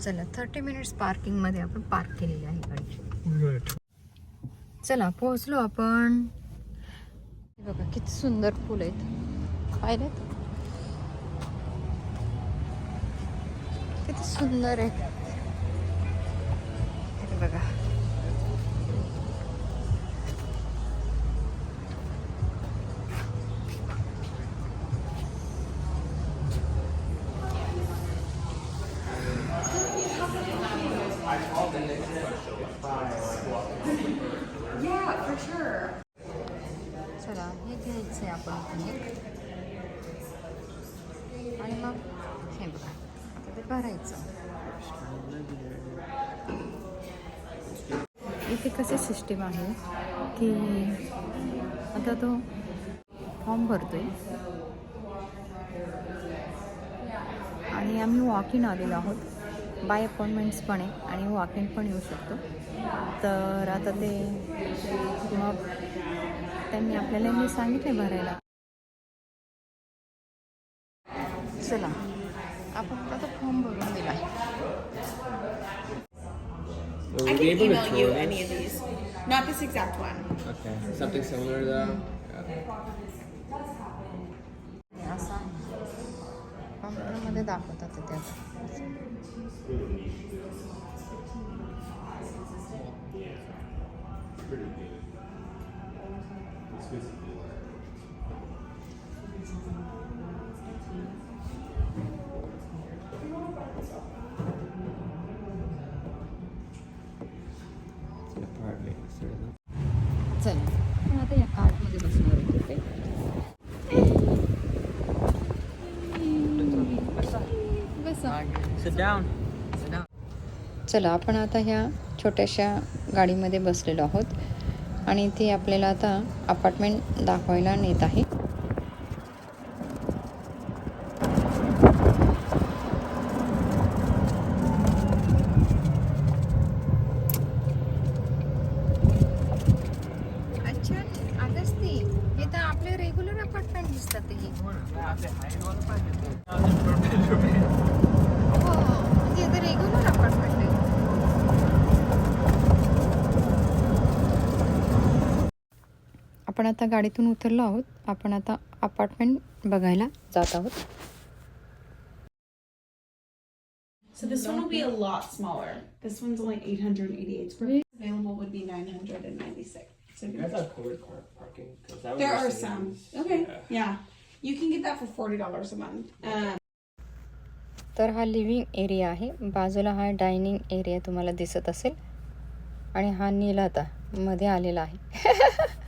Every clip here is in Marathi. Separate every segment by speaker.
Speaker 1: चला थर्टी मिनिट्स पार्किंगमध्ये आपण पार्क केलेली आहे गाडी. चला पोहोचलो आपण. हे बघा किती सुंदर फुल आहेत. पाहिलेत? किती सुंदर आहे इथे सिस्टीम आहे की आता तो फॉर्म आहे आणि आम्ही वॉक इन आलेलो आहोत. बाय अपॉइंटमेंट्स पण आहे आणि वॉक इन पण येऊ शकतो. तर आता ते मग त्यांनी आपल्याला मी सांगितले भरायला. चला. आपण आता फॉर्म भरून दिला
Speaker 2: Will
Speaker 3: I
Speaker 2: we be
Speaker 3: can
Speaker 2: able to
Speaker 3: email you
Speaker 2: tour
Speaker 3: any
Speaker 2: this?
Speaker 3: of these. Not this exact one.
Speaker 2: Okay. Something similar though. Yeah.
Speaker 1: असा कॉम्प्युटरमध्ये दाखवतात ते आता चला आपण आता या कार्डमध्ये बसणार आहोत चला आपण आता ह्या छोट्याशा गाडीमध्ये बसलेलो आहोत आणि ती आपल्याला आता अपार्टमेंट दाखवायला नेत आहे अच्छा अगस्ती हे तर आपले रेग्युलर अपार्टमेंट दिसतात हे हो म्हणजे हे तर रेग्युलर अपार्टमेंट आहे आपण आता गाडीतून उतरलो आहोत आपण आता अपार्टमेंट बघायला जात आहोत
Speaker 3: So this one will be a lot smaller. This one's only 888 square feet. Available would be 996. So
Speaker 2: You guys have covered car parking? that was
Speaker 3: there are some. Okay.
Speaker 2: Yeah.
Speaker 3: Yeah. You can get that for $40 a month. Um,
Speaker 1: तर हा लिव्हिंग एरिया आहे बाजूला हा डायनिंग एरिया तुम्हाला दिसत असेल आणि हा नील आता मध्ये आलेला आहे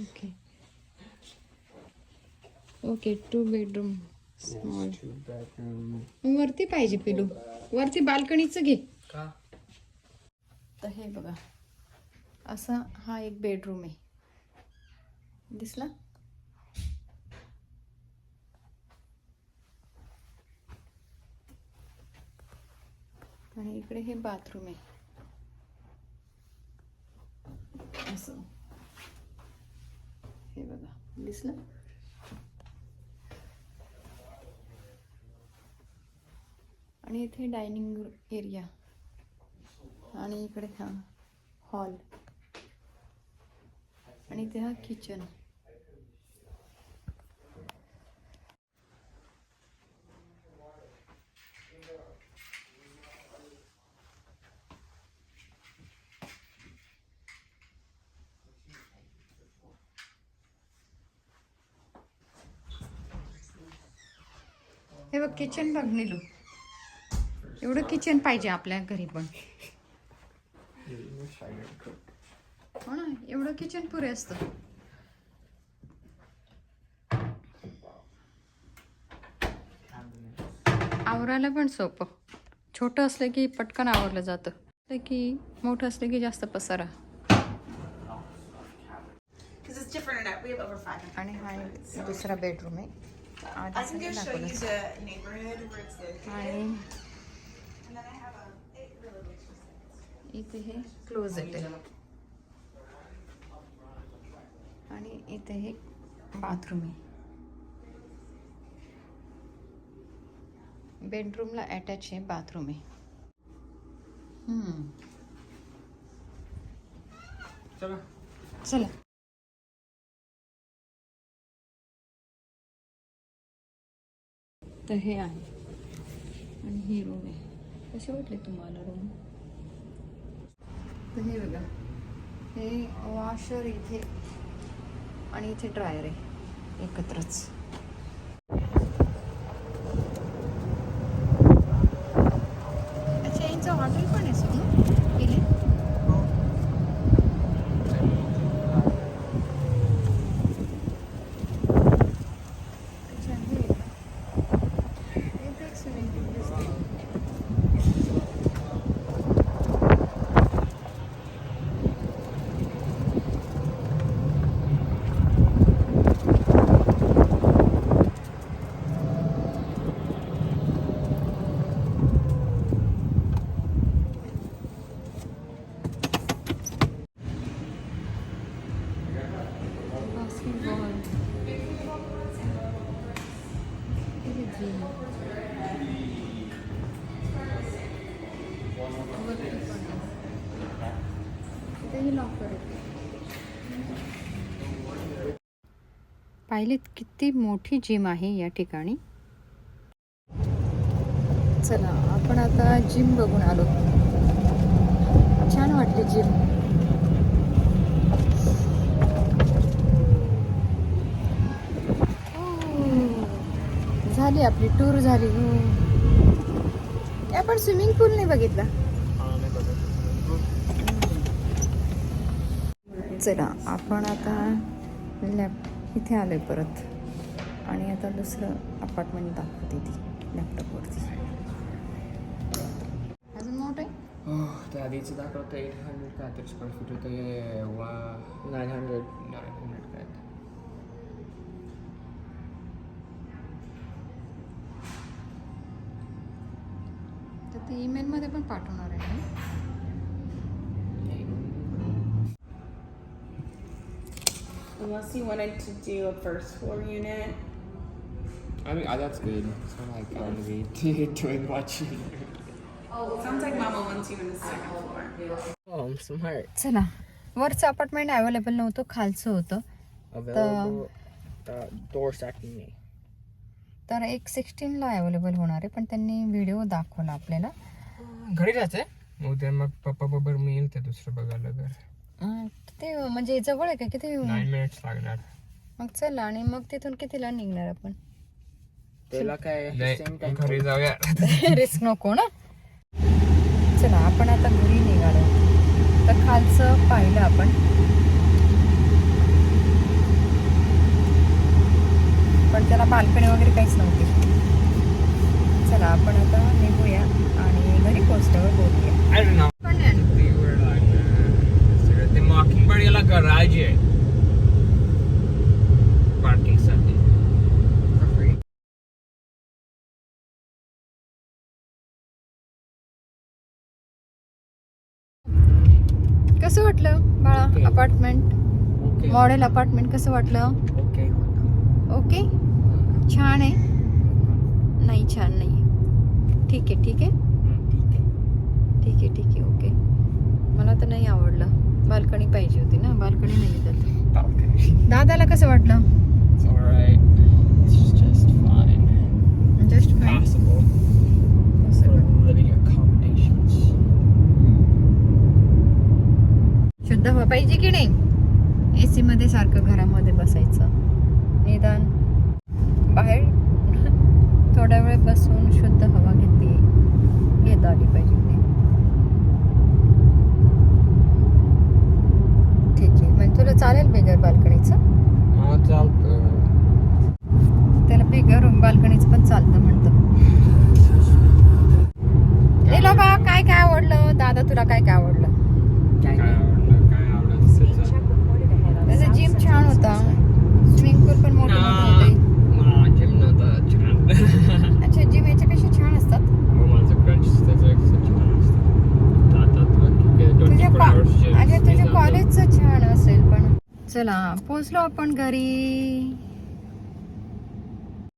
Speaker 1: okay okay
Speaker 2: two bedroom small.
Speaker 1: वरती पाहिजे पिलू. वरती बाल्कनीचं घे.
Speaker 2: का?
Speaker 1: तर हे बघा. असा हा एक बेडरूम आहे. दिसला? आणि इकडे हे बाथरूम आहे असं हे बघा दिसलं. आणि इथे डायनिंग एरिया. आणि इकडे हा हॉल. आणि इथे हा किचन. हे बघ किचन बघ निलू एवढं किचन पाहिजे आपल्या घरी पण. हो ना एवढं किचन पुरे असतं आवरायला पण सोपं छोटं असलं की पटकन आवरलं जातं की मोठं असलं की जास्त पसारा
Speaker 3: Because it's different enough. We have over 500.
Speaker 1: आणि हा दुसरा बेडरूम आहे
Speaker 3: I
Speaker 1: आधी
Speaker 3: can go show
Speaker 1: सगळं
Speaker 3: you
Speaker 1: दाखवलं.
Speaker 3: the neighborhood where it's located.
Speaker 1: आणि
Speaker 3: And then I have a, it really looks just like
Speaker 1: इथे हे क्लोजेट आहे आणि इथे एक बाथरूम आहे बेडरूमला अटॅच आहे बाथरूम आहे हम्म.
Speaker 2: चला
Speaker 1: चला तर हे आहे. आणि ही रूम आहे. कसे वाटले तुम्हाला रूम तर हे बघा. हे वॉशर इथे आणि इथे ड्रायर आहे. एकत्रच. अच्छा यांचं हॉटेल पण आहे सोनू केली अच्छा हे आहे का? इथे एक swimming pool दिसतंय. Basketball. इथे gym आहे. वरती पण आहे. इथेही locker आहे. पाहिलेत किती मोठी जिम आहे या ठिकाणी. चला आपण आता जिम बघून आलो. छान वाटली जिम. झाली आपली टूर झाली. हो. आपण स्विमिंग पूल नाही बघितला. चला आपण आता लॅप इथे आलोय परत. आणि आता दुसरं अपार्टमेंट दाखवते ती लॅपटॉपवरती अजून मोठं आहे?
Speaker 2: ते आधीचं दाखवतं एट हंड्रेड तरी स्क्वेअर फीट होतं. वा नाईन हंड्रेड नाईन हंड्रेड ते.
Speaker 1: तर ते ईमेलमध्ये पण पाठवणार आहे ना
Speaker 3: Unless you wanted to do a first floor unit.
Speaker 2: I mean, oh, that's good. So like, I want to be doing watching.
Speaker 3: Sounds like Mama wants you in the second floor.
Speaker 2: Oh, I'm smart.
Speaker 1: चला वरचं अपार्टमेंट अवेलेबल नव्हतं खालचं होतं
Speaker 2: Available. The door stacking me.
Speaker 1: तर एक सिक्स्टीनला अवेलेबल होणार आहे पण त्यांनी व्हिडिओ दाखवला आपल्याला.
Speaker 2: घरी जायचंय उद्या मग पप्पा बरोबर मी येईल ते दुसरं बघायला घर.
Speaker 1: अं, किती म्हणजे जवळ आहे का किती?
Speaker 2: नाईन मिनिट्स लागणार.
Speaker 1: मग चल आणि मग तिथून कितीला निघणार आपण?
Speaker 2: त्याला काय घरी जाऊया.
Speaker 1: रिस्क नको ना. चला आपण आता घरी निघालो. तर खालचं पाहिलं आपण. पण त्याला बाल्कनी वगैरे काहीच नव्हती. चला आपण आता निघूया आणि घरी पोहोचल्यावर बोलूया.
Speaker 2: Uh, ते मॉकिंग याला गराज आहे पार्किंगसाठी. For free.
Speaker 1: कसं वाटलं बाळा. अपार्टमेंट. मॉडेल अपार्टमेंट कसं वाटलं?
Speaker 2: Okay. होतं.
Speaker 1: ओके छान आहे. नाही छान नाही ठीक आहे ठीक आहे?
Speaker 2: ठीक आहे.
Speaker 1: ठीक आहे ठीक आहे ओके. मला तर नाही आवडलं. बाल्कनी पाहिजे होती ना बाल्कनी नाही
Speaker 2: Balcony.
Speaker 1: दादाला कसं वाटलं. जस्ट. शुद्ध हवा पाहिजे की नाही? एसी मध्ये सारखं घरामध्ये बसायचं. निदान. घेता आली पाहिजे की नाही ठीक आहे म्हणजे तुला चालेल बिगर बाल्कनीचं
Speaker 2: हा चालतं
Speaker 1: त्याला बिगर बाल्कनीचं पण चालतं म्हणतं ए लोका काय काय आवडलं दादा तुला काय काय आवडलं
Speaker 2: काय आवडलं काय आवडलं
Speaker 1: त्याचं जिम छान होता स्विमिंग पूल पण मोठे मोठे होते
Speaker 2: जिम नव्हतं छान
Speaker 1: अच्छा जिम चला पोचलो आपण घरी.